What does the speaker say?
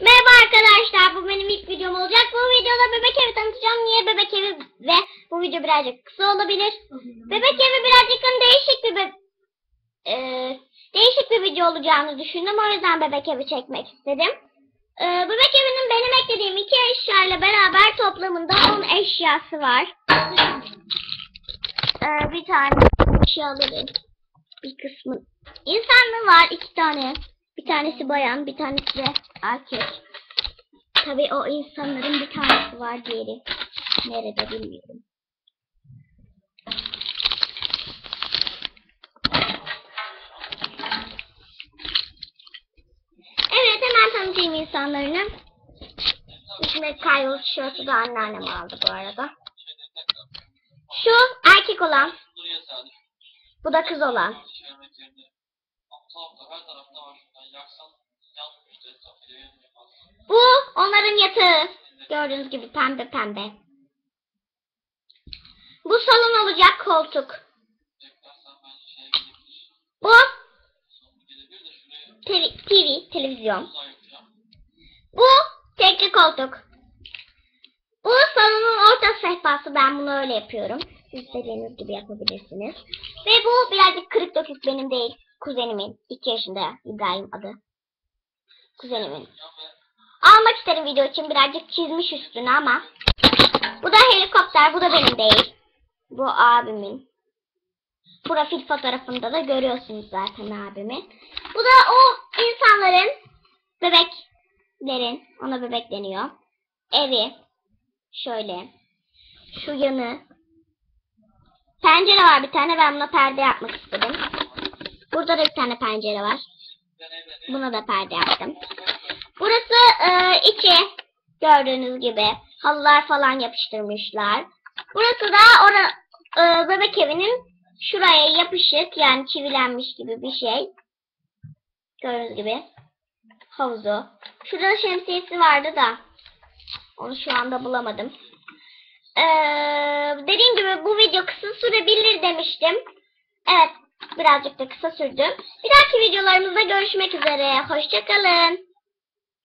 Merhaba arkadaşlar bu benim ilk videom olacak. Bu videoda bebek evi tanıtacağım. Niye bebek evi ve bu video birazcık kısa olabilir. Bebek evi birazcık hani değişik bir eee, değişik bir video olacağını düşündüm. O yüzden bebek evi çekmek istedim. Eee, bebek evinin benim eklediğim iki eşyayla beraber toplamında 10 eşyası var. Eee, bir tane eşyaları bir kısmı insanlı var iki tane. Bir tanesi bayan, bir tanesi de erkek. Tabii o insanların bir tanesi var diğeri. Nerede bilmiyorum. Evet hemen tanıtayım insanlarını. Şimdi Kyle tişörtü de anneannem aldı bu arada. Şu erkek olan. Bu da kız olan. Bu onların yatağı. Gördüğünüz gibi pembe pembe. Bu salon olacak koltuk. Bu te- TV, televizyon. Bu tekli koltuk. Bu salonun orta sehpası. Ben bunu öyle yapıyorum. İstediğiniz gibi yapabilirsiniz. Ve bu birazcık kırık dökük benim değil. Kuzenimin. 2 yaşında İbrahim adı. Kuzenimin. Almak isterim video için birazcık çizmiş üstüne ama. Bu da helikopter. Bu da benim değil. Bu abimin. Profil fotoğrafında da görüyorsunuz zaten abimi. Bu da o insanların bebeklerin ona bebek deniyor. Evi. Şöyle. Şu yanı. Pencere var bir tane. Ben buna perde yapmak istedim. Burada da bir tane pencere var. Buna da perde yaptım. Burası e, içi gördüğünüz gibi halılar falan yapıştırmışlar. Burası da ora, e, bebek evinin şuraya yapışık yani çivilenmiş gibi bir şey. Gördüğünüz gibi havuzu. Şurada şemsiyesi vardı da onu şu anda bulamadım. Ee, dediğim gibi bu video kısa sürebilir demiştim. Evet birazcık da kısa sürdü. Bir dahaki videolarımızda görüşmek üzere. Hoşçakalın.